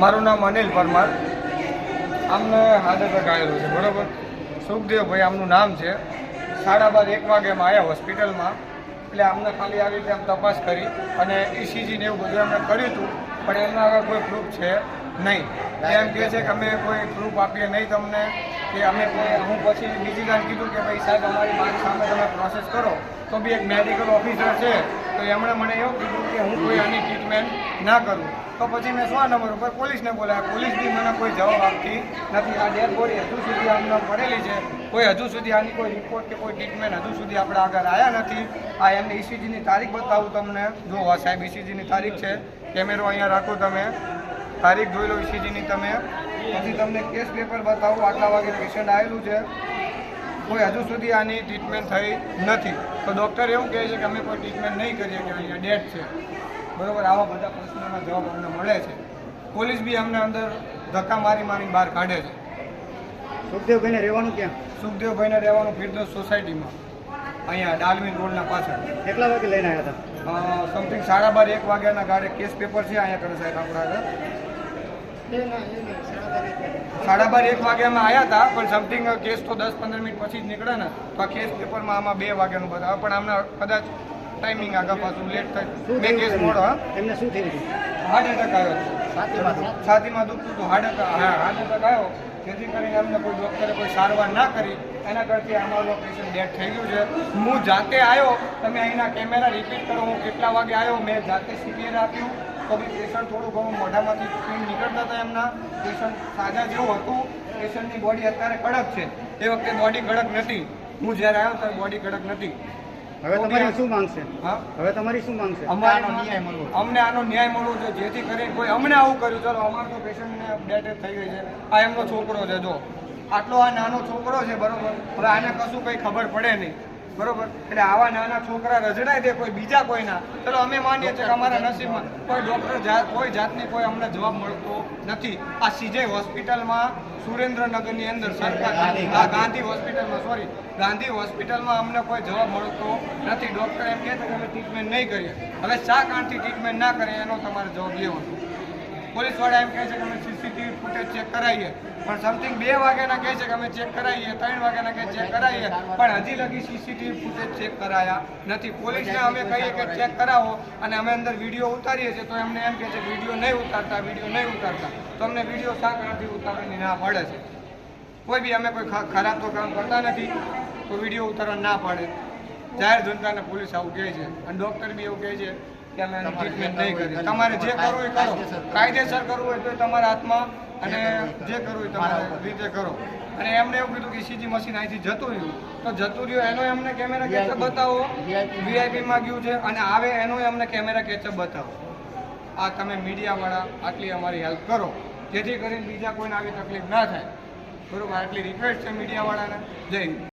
મારું નામ અનિલ પરમાર. આમને હાર્ટ એટેક આવેલું છે, બરાબર? સુખદેવભાઈ આમનું નામ છે. સાડા બાર, એક વાગે અમે આવ્યા હોસ્પિટલમાં. એટલે અમને ખાલી આવી રીતે આમ તપાસ કરી અને ઇસીજી ને એવું બધું અમે કર્યું હતું, પણ એમના આગળ કોઈ પ્રૂફ છે નહીં. એમ કહે છે કે અમે કોઈ પ્રૂફ આપીએ નહીં તમને, કે અમે કોઈ, હું પછી બીજી વાત કીધું કે ભાઈ સાહેબ, અમારી મારી સામે તમે પ્રોસેસ કરો, તો બી એક મેડિકલ ઓફિસર છે. તો એમણે મને એવું કીધું કે હું કોઈ આની ટ્રીટમેન્ટ ના કરું. તો પછી મેં સો નંબર ઉપર પોલીસને બોલાવ્યા. પોલીસ બી મને કોઈ જવાબ આપતી નથી. આ ડેડ બોડી હજુ સુધી અમને પડેલી છે. કોઈ હજુ સુધી આની કોઈ રિપોર્ટ કે કોઈ ટ્રીટમેન્ટ હજુ સુધી આપણે આગળ આવ્યા નથી. આ એમને ઇસીજીની તારીખ બતાવું તમને. જો આ સાહેબ ઇસીજીની તારીખ છે. કેમેરો અહીંયા રાખો તમે. તારીખ જોઈ લો ઇસીજીની તમે. પછી તમને કેસ પેપર બતાવું. આટલા વાગે પેશન્ટ આવેલું છે. કોઈ હજુ સુધી આની ટ્રીટમેન્ટ થઈ નથી. તો ડૉક્ટર એવું કહે છે કે અમે કોઈ ટ્રીટમેન્ટ નહીં કરીએ કે અહીંયા ડેથ છે. બરાબર આવા બધા પ્રશ્નોના જવાબ અમને મળે છે. પોલીસ બી અમને અંદર ધક્કા મારી મારી બહાર કાઢે છે. સુખદેવભાઈને રહેવાનું ક્યાં? સુખદેવભાઈને રહેવાનું ફિરદોસ સોસાયટીમાં. અહીંયા ડાલમીન રોડના પાછળ. કેટલા વાગે લઈને આવ્યા હતા? સમથિંગ સાડા બાર એક વાગ્યાના ગાડે કેસ પેપર છે અહીંયા કરે સાહેબ આપણા આગળ. સાડા બાર એક વાગ્યામાં આવ્યા હતા પણ સમથિંગ કેસ તો દસ પંદર મિનિટ પછી જ નીકળે ને તો આ કેસ પેપરમાં આમાં બે વાગ્યાનું બતાવે પણ આમને કદાચ ટાઈમિંગ આગળ પાછું લેટ થાય. બે કેસ મોડો એમને શું થયું હાર્ટ એટેક આવ્યો છાતીમાં દુખતું હતું. હાર્ટ એટેક હા હાર્ટ એટેક આવ્યો. જેથી કરીને અમને કોઈ ડૉક્ટરે કોઈ સારવાર ના કરી. એના કરતી અમારો પેશન્ટ ડેટ થઈ ગયું છે. હું જાતે આવ્યો તમે અહીંના કેમેરા રિપીટ કરો. હું કેટલા વાગે આવ્યો મેં જાતે સીપીઆર આપ્યું. તો બી પેશન્ટ થોડું ઘણું મોઢામાંથી સ્પીડ નીકળતા હતા એમના. પેશન્ટ સાજા જેવું હતું. પેશન્ટની બોડી અત્યારે કડક છે. એ વખતે બોડી કડક નથી. હું જ્યારે આવ્યો ત્યારે બોડી કડક નથી. હવે તમારી શું માંગશે હા? હવે તમારી શું માંગ ન્યાય અમારે અમને આનો ન્યાય મળવો જોઈએ. જેથી કરીને કોઈ અમને આવું કર્યું. ચલો અમારે તો પેશન્ટને ડેથ થઈ ગઈ છે. આ એમનો છોકરો છે જો. આટલો આ નાનો છોકરો છે બરોબર? હવે આને કશું કંઈ ખબર પડે નહીં. બરોબર? એટલે આવા નાના છોકરા રજડાય દે કોઈ બીજા કોઈના. ચલો અમે માનીએ છીએ કે અમારા નસીબમાં કોઈ ડૉક્ટર જાત કોઈ જાતની કોઈ અમને જવાબ મળતો નથી. આ સીજે હોસ્પિટલમાં સુરેન્દ્રનગરની અંદર સરકાર આ ગાંધી. હોસ્પિટલમાં સોરી ગાંધી હોસ્પિટલમાં અમને કોઈ જવાબ મળતો નથી. ડૉક્ટર એમ કહે છે કે અમે ટ્રીટમેન્ટ નહીં કરીએ. હવે શા કારણથી ટ્રીટમેન્ટ ના કરીએ એનો તમારે જવાબ લેવાનો. પોલીસવાળા એમ કહે છે કે અમે સીસીટીવી ચેક કરાવીએ પણ સમથિંગ બે વાગ્યાના કહે છે કે અમે ચેક કરાવીએ ત્રણ વાગ્યાના કહે ચેક કરાવીએ પણ હજી લગી સીસીટીવી ફૂટેજ ચેક કરાયા નથી. પોલીસને અમે કહીએ કે ચેક કરાવો અને અમે અંદર વીડિયો ઉતારીએ છીએ. તો એમને એમ કહે છે વીડિયો નહીં ઉતારતા વીડિયો નહીં ઉતારતા. તો અમને વીડિયો કારણથી ઉતારવાની ના પડે છે. કોઈ બી અમે કોઈ ખરાબ તો કામ કરતા નથી તો વીડિયો ઉતારવા ના પડે. જાહેર જનતાને પોલીસ આવું કહે છે. અને ડૉક્ટર બી એવું કહે છે કે અમે ટ્રીટમેન્ટ નહીં કરીએ. તમારે જે કરવું એ કરો. કાયદેસર કરવું હોય તો તમારા હાથમાં અને જે કરવું એ તમારે રીતે કરો. અને એમણે એવું કીધું કે સીજી મશીન અહીંથી જતું રહ્યું. તો જતું રહ્યું એનો એમને કેમેરા કેચઅપ બતાવો. વીઆઈપીમાં ગયું છે અને આવે એનો અમને કેમેરા કેચઅપ બતાવો. આ તમે મીડિયાવાળા આટલી અમારી હેલ્પ કરો. જેથી કરીને બીજા કોઈને આવી તકલીફ ના થાય. બરોબર? આટલી રિક્વેસ્ટ છે મીડિયાવાળાને. જય હિન્દ.